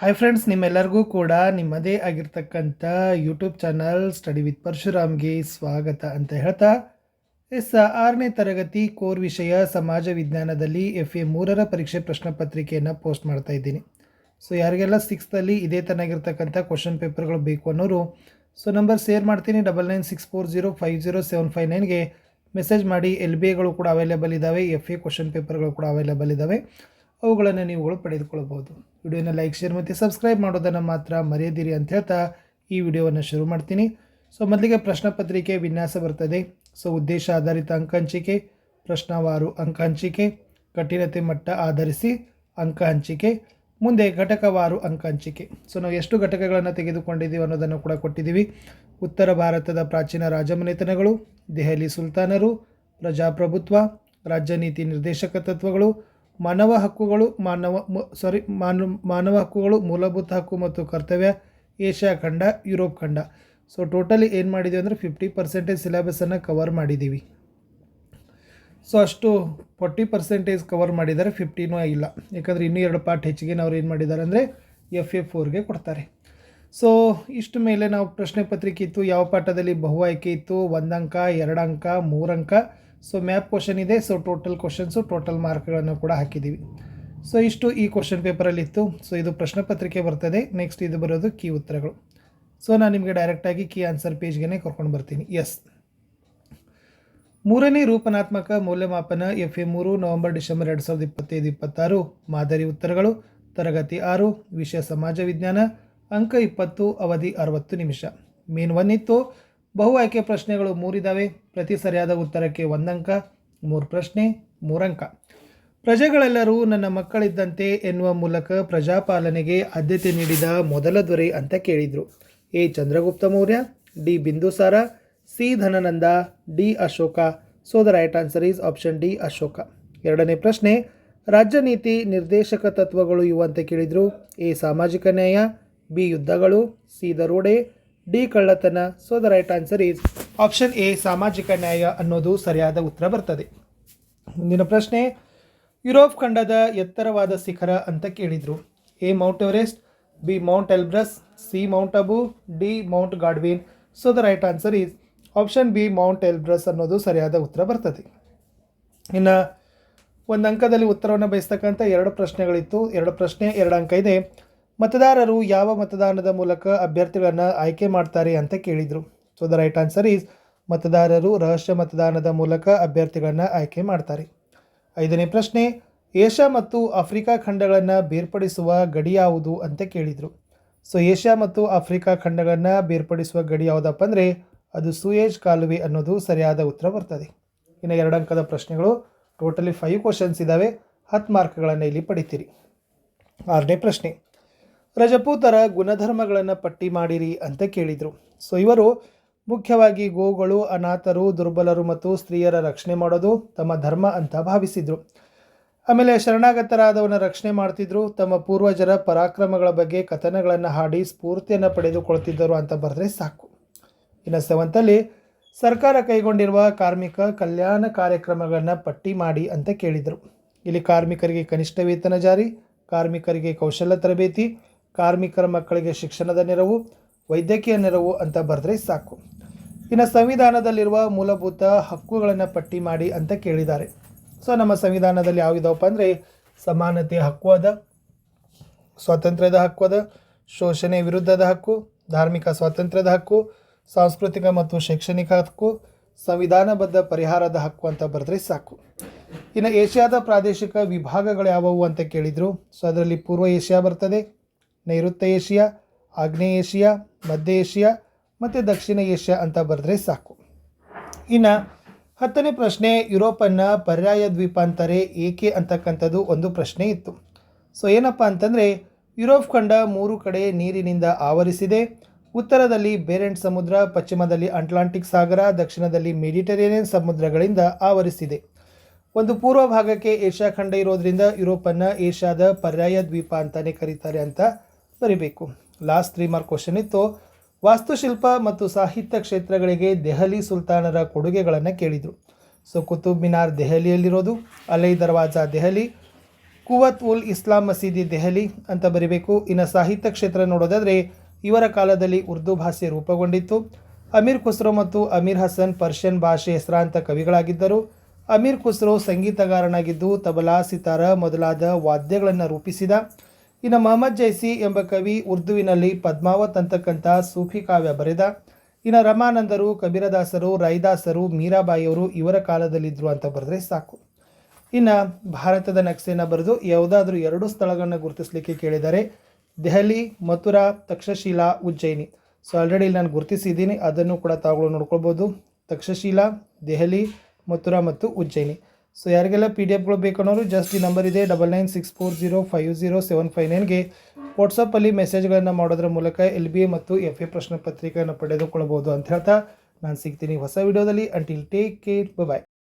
Hi friends ನಿಮ್ಮೆಲ್ಲರಿಗೂ ಕೂಡ ನಿಮ್ಮದೇ ಆಗಿರ್ತಕ್ಕಂಥ ಯೂಟ್ಯೂಬ್ ಚಾನಲ್ ಸ್ಟಡಿ ವಿತ್ ಪರಶುರಾಮ್ಗೆ ಸ್ವಾಗತ ಅಂತ ಹೇಳ್ತಾ, ಎಸ್, ಆರನೇ ತರಗತಿ ಕೋರ್ ವಿಷಯ ಸಮಾಜ ವಿಜ್ಞಾನದಲ್ಲಿ ಎಫ್ ಎ ಮೂರರ ಪರೀಕ್ಷೆ ಪ್ರಶ್ನೆ ಪತ್ರಿಕೆಯನ್ನು ಪೋಸ್ಟ್ ಮಾಡ್ತಾ ಇದ್ದೀನಿ. ಸೊ ಯಾರಿಗೆಲ್ಲ ಸಿಕ್ಸ್ತಲ್ಲಿ ಇದೇ ತನಾಗಿರ್ತಕ್ಕಂಥ ಕ್ವಶನ್ ಪೇಪರ್ಗಳು ಬೇಕು ಅನ್ನೋರು ಸೊ ನಂಬರ್ ಶೇರ್ ಮಾಡ್ತೀನಿ double nine six four zero five zero seven five ನೈನ್ಗೆ message ಮಾಡಿ ಎಲ್ ಬಿ ಎಗಳು ಕೂಡ ಅವೈಲೇಬಲ್ ಇದ್ದಾವೆ ಎಫ್ ಎ ಕ್ವಶನ್ ಪೇಪರ್ಗಳು ಕೂಡ ಅವೈಲೇಬಲ್ ಇದ್ದಾವೆ ಅವುಗಳನ್ನು ನೀವುಗಳು ಪಡೆದುಕೊಳ್ಳಬಹುದು ವಿಡಿಯೋನ ಲೈಕ್, ಶೇರ್ ಮತ್ತು ಸಬ್ಸ್ಕ್ರೈಬ್ ಮಾಡೋದನ್ನು ಮಾತ್ರ ಮರೆಯದಿರಿ ಅಂತ ಹೇಳ್ತಾ ಈ ವಿಡಿಯೋವನ್ನು ಶುರು ಮಾಡ್ತೀನಿ. ಸೊ, ಮೊದಲಿಗೆ ಪ್ರಶ್ನೆ ಪತ್ರಿಕೆ ವಿನ್ಯಾಸ ಬರ್ತದೆ. ಸೊ, ಉದ್ದೇಶ ಆಧಾರಿತ ಅಂಕ ಹಂಚಿಕೆ, ಪ್ರಶ್ನವಾರು ಅಂಕ ಹಂಚಿಕೆ, ಕಠಿಣತೆ ಮಟ್ಟ ಆಧರಿಸಿ ಅಂಕ ಹಂಚಿಕೆ, ಮುಂದೆ ಘಟಕವಾರು ಅಂಕ ಹಂಚಿಕೆ. ಸೊ, ನಾವು ಎಷ್ಟು ಘಟಕಗಳನ್ನು ತೆಗೆದುಕೊಂಡಿದ್ದೀವಿ ಅನ್ನೋದನ್ನು ಕೂಡ ಕೊಟ್ಟಿದ್ದೀವಿ. ಉತ್ತರ ಭಾರತದ ಪ್ರಾಚೀನ ರಾಜಮನೆತನಗಳು, ದೆಹಲಿ ಸುಲ್ತಾನರು, ಪ್ರಜಾಪ್ರಭುತ್ವ ರಾಜ್ಯ ನೀತಿ ನಿರ್ದೇಶಕ ತತ್ವಗಳು ಮಾನವ ಹಕ್ಕುಗಳು, ಮಾನವ ಸಾರಿ ಮಾನವ ಮಾನವ ಹಕ್ಕುಗಳು, ಮೂಲಭೂತ ಹಕ್ಕು ಮತ್ತು ಕರ್ತವ್ಯ, ಏಷ್ಯಾ ಖಂಡ, ಯುರೋಪ್ ಖಂಡ. ಸೊ ಟೋಟಲಿ ಏನು ಮಾಡಿದ್ದೀವಿ ಅಂದರೆ ಫಿಫ್ಟಿ ಪರ್ಸೆಂಟೇಜ್ ಸಿಲೆಬಸನ್ನು ಕವರ್ ಮಾಡಿದ್ದೀವಿ ಸೊ ಅಷ್ಟು ಫೋರ್ಟಿ ಪರ್ಸೆಂಟೇಜ್ ಕವರ್ ಮಾಡಿದ್ದಾರೆ ಫಿಫ್ಟಿನೂ ಇಲ್ಲ. ಯಾಕಂದರೆ ಇನ್ನೂ ಎರಡು ಪಾರ್ಟ್ ಹೆಚ್ಚಿಗೆ ಅವ್ರು ಏನು ಮಾಡಿದ್ದಾರೆ ಅಂದರೆ ಎಫ್ ಎ ಫೋರ್ಗೆ ಕೊಡ್ತಾರೆ. ಸೊ ಇಷ್ಟು ಮೇಲೆ ನಾವು ಪ್ರಶ್ನೆ ಪತ್ರಿಕೆ ಇತ್ತು. ಯಾವ ಪಾಠದಲ್ಲಿ ಬಹು ಆಯ್ಕೆ ಇತ್ತು? ಒಂದು ಅಂಕ ಎರಡು ಅಂಕ ಮೂರು ಅಂಕ ಸೊ ಮ್ಯಾಪ್ ಕ್ವಶನ್ ಇದೆ. ಸೊ ಟೋಟಲ್ ಕ್ವಶನ್ಸು ಟೋಟಲ್ ಮಾರ್ಕ್ಗಳನ್ನು ಕೂಡ ಹಾಕಿದ್ದೀವಿ. ಸೊ ಇಷ್ಟು ಈ ಕ್ವಶನ್ ಪೇಪರಲ್ಲಿತ್ತು ಸೊ ಇದು ಪ್ರಶ್ನೆ ಪತ್ರಿಕೆ ಬರ್ತದೆ. ನೆಕ್ಸ್ಟ್ ಇದು ಬರೋದು ಕೀ ಉತ್ತರಗಳು. ಸೊ ನಾನು ನಿಮಗೆ ಡೈರೆಕ್ಟಾಗಿ ಕೀ ಆನ್ಸರ್ ಪೇಜ್ಗೆ ಕರ್ಕೊಂಡು ಬರ್ತೀನಿ. ಎಸ್ ಮೂರನೇ ರೂಪನಾತ್ಮಕ ಮೌಲ್ಯಮಾಪನ ಎಫ್ ಎ ಮೂರು ನವೆಂಬರ್ ಡಿಸೆಂಬರ್ ಎರಡು ಸಾವಿರದ ಇಪ್ಪತ್ತೈದು, ಇಪ್ಪತ್ತಾರು. ಮಾದರಿ ಉತ್ತರಗಳು. ತರಗತಿ ಆರು, ವಿಷಯ ಸಮಾಜ ವಿಜ್ಞಾನ. ಅಂಕ ಇಪ್ಪತ್ತು, ಅವಧಿ ಅರವತ್ತು ನಿಮಿಷ. ಮೇನ್ ಒನ್ ಇತ್ತು. ಬಹು ಆಯ್ಕೆ ಪ್ರಶ್ನೆಗಳು ಮೂರಿದಾವೆ. ಪ್ರತಿ ಸರಿಯಾದ ಉತ್ತರಕ್ಕೆ ಒಂದಂಕ, ಮೂರು ಪ್ರಶ್ನೆ, ಮೂರಂಕ. ಪ್ರಜೆಗಳೆಲ್ಲರೂ ನನ್ನ ಮಕ್ಕಳಿದ್ದಂತೆ ಎನ್ನುವ ಮೂಲಕ ಪ್ರಜಾಪಾಲನೆಗೆ ಆದ್ಯತೆ ನೀಡಿದ ಮೊದಲ ದೊರೆ ಅಂತ ಕೇಳಿದರು. A. Chandragupta Maurya, D. Bindusara, C. Dhanananda, D. Ashoka. So the right answer is option D Ashoka. ಎರಡನೇ ಪ್ರಶ್ನೆ, ರಾಜ್ಯ ನೀತಿ ನಿರ್ದೇಶಕ ತತ್ವಗಳು ಇವು ಅಂತ ಕೇಳಿದರು. ಎ. ಸಾಮಾಜಿಕ ನ್ಯಾಯ, ಬಿ. ಯುದ್ಧಗಳು, ಸಿ. ದರೋಡೆ ಡಿ ಕಳ್ಳತನ. So the right answer is option A ಸಾಮಾಜಿಕ ನ್ಯಾಯ ಅನ್ನೋದು ಸರಿಯಾದ ಉತ್ತರ ಬರ್ತದೆ. ಮುಂದಿನ ಪ್ರಶ್ನೆ, ಯುರೋಪ್ ಖಂಡದ ಎತ್ತರವಾದ ಶಿಖರ ಅಂತ ಕೇಳಿದರು. A mount Everest B mount Elbrus C mount Abu D mount Godwin so the right answer is option B mount Elbrus ಅನ್ನೋದು ಸರಿಯಾದ ಉತ್ತರ ಬರ್ತದೆ. ಇನ್ನು ಒಂದು ಅಂಕದಲ್ಲಿ ಉತ್ತರವನ್ನು ಬಯಸ್ತಕ್ಕಂಥ ಎರಡು ಪ್ರಶ್ನೆಗಳಿತ್ತು. ಎರಡು ಪ್ರಶ್ನೆ, ಎರಡು ಅಂಕ ಇದೆ. ಮತದಾರರು ಯಾವ ಮತದಾನದ ಮೂಲಕ ಅಭ್ಯರ್ಥಿಗಳನ್ನು ಆಯ್ಕೆ ಮಾಡ್ತಾರೆ ಅಂತ ಕೇಳಿದರು. So the right answer is ಮತದಾರರು ರಹಸ್ಯ ಮತದಾನದ ಮೂಲಕ ಅಭ್ಯರ್ಥಿಗಳನ್ನು ಆಯ್ಕೆ ಮಾಡ್ತಾರೆ. ಐದನೇ ಪ್ರಶ್ನೆ, ಏಷ್ಯಾ ಮತ್ತು ಆಫ್ರಿಕಾ ಖಂಡಗಳನ್ನು ಬೇರ್ಪಡಿಸುವ ಗಡಿ ಯಾವುದು ಅಂತ ಕೇಳಿದರು. ಸೊ ಏಷ್ಯಾ ಮತ್ತು ಆಫ್ರಿಕಾ ಖಂಡಗಳನ್ನು ಬೇರ್ಪಡಿಸುವ ಗಡಿ ಯಾವುದಪ್ಪ ಅಂದರೆ ಅದು ಸೂಯೇಜ್ ಕಾಲುವೆ ಅನ್ನೋದು ಸರಿಯಾದ ಉತ್ತರ ಬರ್ತದೆ. ಇನ್ನು ಎರಡು ಅಂಕದ ಪ್ರಶ್ನೆಗಳು, ಟೋಟಲಿ ಫೈವ್ ಕ್ವಶನ್ಸ್ ಇದ್ದಾವೆ ಹತ್ತು ಮಾರ್ಕ್ಗಳನ್ನು ಇಲ್ಲಿ ಪಡಿತೀರಿ. ಆರನೇ ಪ್ರಶ್ನೆ ರಜಪೂತರ ಗುಣಧರ್ಮಗಳನ್ನು ಪಟ್ಟಿ ಮಾಡಿರಿ ಅಂತ ಕೇಳಿದರು. ಸೊ ಇವರು ಮುಖ್ಯವಾಗಿ ಗೋಗಳು, ಅನಾಥರು, ದುರ್ಬಲರು ಮತ್ತು ಸ್ತ್ರೀಯರ ರಕ್ಷಣೆ ಮಾಡೋದು ತಮ್ಮ ಧರ್ಮ ಅಂತ ಭಾವಿಸಿದರು. ಆಮೇಲೆ ಶರಣಾಗತರಾದವನ ರಕ್ಷಣೆ ಮಾಡ್ತಿದ್ರು. ತಮ್ಮ ಪೂರ್ವಜರ ಪರಾಕ್ರಮಗಳ ಬಗ್ಗೆ ಕಥನಗಳನ್ನು ಹಾಡಿ ಸ್ಫೂರ್ತಿಯನ್ನು ಪಡೆದುಕೊಳ್ತಿದ್ದರು ಅಂತ ಬರೆದ್ರೆ ಸಾಕು. ಇನ್ನು ಸೆವೆಂತಲ್ಲಿ ಸರ್ಕಾರ ಕೈಗೊಂಡಿರುವ ಕಾರ್ಮಿಕ ಕಲ್ಯಾಣ ಕಾರ್ಯಕ್ರಮಗಳನ್ನು ಪಟ್ಟಿ ಮಾಡಿ ಅಂತ ಕೇಳಿದರು. ಇಲ್ಲಿ ಕಾರ್ಮಿಕರಿಗೆ ಕನಿಷ್ಠ ವೇತನ ಜಾರಿ, ಕಾರ್ಮಿಕರಿಗೆ ಕೌಶಲ್ಯ ತರಬೇತಿ ಕಾರ್ಮಿಕರ ಮಕ್ಕಳಿಗೆ ಶಿಕ್ಷಣದ ನೆರವು, ವೈದ್ಯಕೀಯ ನೆರವು ಅಂತ ಬರೆದ್ರೆ ಸಾಕು. ಇನ್ನು ಸಂವಿಧಾನದಲ್ಲಿರುವ ಮೂಲಭೂತ ಹಕ್ಕುಗಳನ್ನು ಪಟ್ಟಿ ಮಾಡಿ ಅಂತ ಕೇಳಿದ್ದಾರೆ. ಸೊ ನಮ್ಮ ಸಂವಿಧಾನದಲ್ಲಿ ಯಾವಿದಾವಪ್ಪ ಅಂದರೆ ಸಮಾನತೆಯ ಹಕ್ಕು ಅದ, ಸ್ವಾತಂತ್ರ್ಯದ ಹಕ್ಕು ಅದ, ಶೋಷಣೆ ವಿರುದ್ಧದ ಹಕ್ಕು, ಧಾರ್ಮಿಕ ಸ್ವಾತಂತ್ರ್ಯದ ಹಕ್ಕು, ಸಾಂಸ್ಕೃತಿಕ ಮತ್ತು ಶೈಕ್ಷಣಿಕ ಹಕ್ಕು, ಸಂವಿಧಾನಬದ್ಧ ಪರಿಹಾರದ ಹಕ್ಕು ಅಂತ ಬರೆದ್ರೆ ಸಾಕು. ಇನ್ನು ಏಷ್ಯಾದ ಪ್ರಾದೇಶಿಕ ವಿಭಾಗಗಳು ಯಾವುವು ಅಂತ ಕೇಳಿದರು? ಸೊ ಅದರಲ್ಲಿ ಪೂರ್ವ ಏಷ್ಯಾ ಬರ್ತದೆ ನೈಋತ್ಯ ಏಷ್ಯಾ ಆಗ್ನೇಯ ಏಷ್ಯಾ ಮಧ್ಯ ಏಷ್ಯಾ ಮತ್ತು ದಕ್ಷಿಣ ಏಷ್ಯಾ ಅಂತ ಬರೆದ್ರೆ ಸಾಕು. ಇನ್ನು ಹತ್ತನೇ ಪ್ರಶ್ನೆ, ಯುರೋಪನ್ನು ಪರ್ಯಾಯ ದ್ವೀಪಾಂತರೆ ಏಕೆ ಅಂತಕ್ಕಂಥದ್ದು ಒಂದು ಪ್ರಶ್ನೆ ಇತ್ತು. ಸೊ ಏನಪ್ಪ ಅಂತಂದರೆ, ಯುರೋಪ್ ಖಂಡ ಮೂರು ಕಡೆ ನೀರಿನಿಂದ ಆವರಿಸಿದೆ. ಉತ್ತರದಲ್ಲಿ ಬೇರೆಂಟ್ ಸಮುದ್ರ, ಪಶ್ಚಿಮದಲ್ಲಿ ಅಟ್ಲಾಂಟಿಕ್ ಸಾಗರ, ದಕ್ಷಿಣದಲ್ಲಿ ಮೆಡಿಟರೇನಿಯನ್ ಸಮುದ್ರಗಳಿಂದ ಆವರಿಸಿದೆ. ಒಂದು ಪೂರ್ವ ಭಾಗಕ್ಕೆ ಏಷ್ಯಾ ಖಂಡ ಇರೋದ್ರಿಂದ ಯುರೋಪನ್ನು ಏಷ್ಯಾದ ಪರ್ಯಾಯ ದ್ವೀಪ ಅಂತಲೇ ಕರೀತಾರೆ ಅಂತ ಬರಿಬೇಕು. ಲಾಸ್ಟ್ ತ್ರೀ ಮಾರ್ಕ್ ಕ್ವಶನ್ ಇತ್ತು. ವಾಸ್ತುಶಿಲ್ಪ ಮತ್ತು ಸಾಹಿತ್ಯ ಕ್ಷೇತ್ರಗಳಿಗೆ ದೆಹಲಿ ಸುಲ್ತಾನರ ಕೊಡುಗೆಗಳನ್ನು ಕೇಳಿದರು. ಸೊ, ಕುತುಬ್ ಮಿನಾರ್ ದೆಹಲಿಯಲ್ಲಿರೋದು, ಅಲೈ ದರ್ವಾಜಾ ದೆಹಲಿ, ಕುವತ್ ಉಲ್ ಇಸ್ಲಾಂ ಮಸೀದಿ ದೆಹಲಿ ಅಂತ ಬರಿಬೇಕು. ಇನ್ನು ಸಾಹಿತ್ಯ ಕ್ಷೇತ್ರ ನೋಡೋದಾದರೆ, ಇವರ ಕಾಲದಲ್ಲಿ ಉರ್ದು ಭಾಷೆ ರೂಪುಗೊಂಡಿತ್ತು. ಅಮೀರ್ ಖುಸ್ರೋ ಮತ್ತು ಅಮೀರ್ ಹಸನ್ ಪರ್ಷಿಯನ್ ಭಾಷೆ ಹೆಸರಾಂತ ಕವಿಗಳಾಗಿದ್ದರು. ಅಮೀರ್ ಖುಸ್ರೋ ಸಂಗೀತಗಾರನಾಗಿದ್ದು, ತಬಲಾ, ಸಿತಾರ ಮೊದಲಾದ ವಾದ್ಯಗಳನ್ನು ರೂಪಿಸಿದ. ಇನ್ನು ಮಹಮ್ಮದ್ ಜೈಸಿ ಎಂಬ ಕವಿ ಉರ್ದುವಿನಲ್ಲಿ ಪದ್ಮಾವತ್ ಅಂತಕ್ಕಂಥ ಸೂಫಿ ಕಾವ್ಯ ಬರೆದ. ಇನ್ನು ರಮಾನಂದರು, ಕಬೀರದಾಸರು, ರೈದಾಸರು, ಮೀರಾಬಾಯಿಯವರು ಇವರ ಕಾಲದಲ್ಲಿದ್ದರು ಅಂತ ಬರೆದ್ರೆ ಸಾಕು. ಇನ್ನು ಭಾರತದ ನಕ್ಷೆಯನ್ನು ಬರೆದು ಯಾವುದಾದ್ರೂ ಎರಡು ಸ್ಥಳಗಳನ್ನು ಗುರುತಿಸಲಿಕ್ಕೆ ಕೇಳಿದ್ದಾರೆ ದೆಹಲಿ, ಮಥುರಾ, ತಕ್ಷಶಿಲಾ, ಉಜ್ಜಯಿನಿ. ಸೊ ಆಲ್ರೆಡಿ ನಾನು ಗುರುತಿಸಿದ್ದೀನಿ, ಅದನ್ನು ಕೂಡ ತಾವುಗಳು ನೋಡ್ಕೊಳ್ಬೋದು. ತಕ್ಷಶಿಲಾ, ದೆಹಲಿ, ಮಥುರಾ ಮತ್ತು ಉಜ್ಜಯಿನಿ. ಸೊ ಯಾರಿಗೆಲ್ಲ ಪಿ ಡಿ ಎಫ್ಗಳು ಬೇಕನ್ನೋರು ಜಸ್ಟ್ ಈ ನಂಬರ್ ಇದೆ double nine six four zero five zero seven five ನೈನ್ಗೆ ವಾಟ್ಸಪ್ಪಲ್ಲಿ ಮೆಸೇಜ್ಗಳನ್ನು ಮಾಡೋದ್ರ ಮೂಲಕ ಎಲ್ ಬಿ ಎ ಮತ್ತು ಎಫ್ ಎ ಪ್ರಶ್ನೆ ಪತ್ರಿಕೆಯನ್ನು ಪಡೆದುಕೊಳ್ಳಬಹುದು ಅಂತ ಹೇಳ್ತಾ ನಾನು ಸಿಗ್ತೀನಿ ಹೊಸ ವಿಡಿಯೋದಲ್ಲಿ. Until take care bye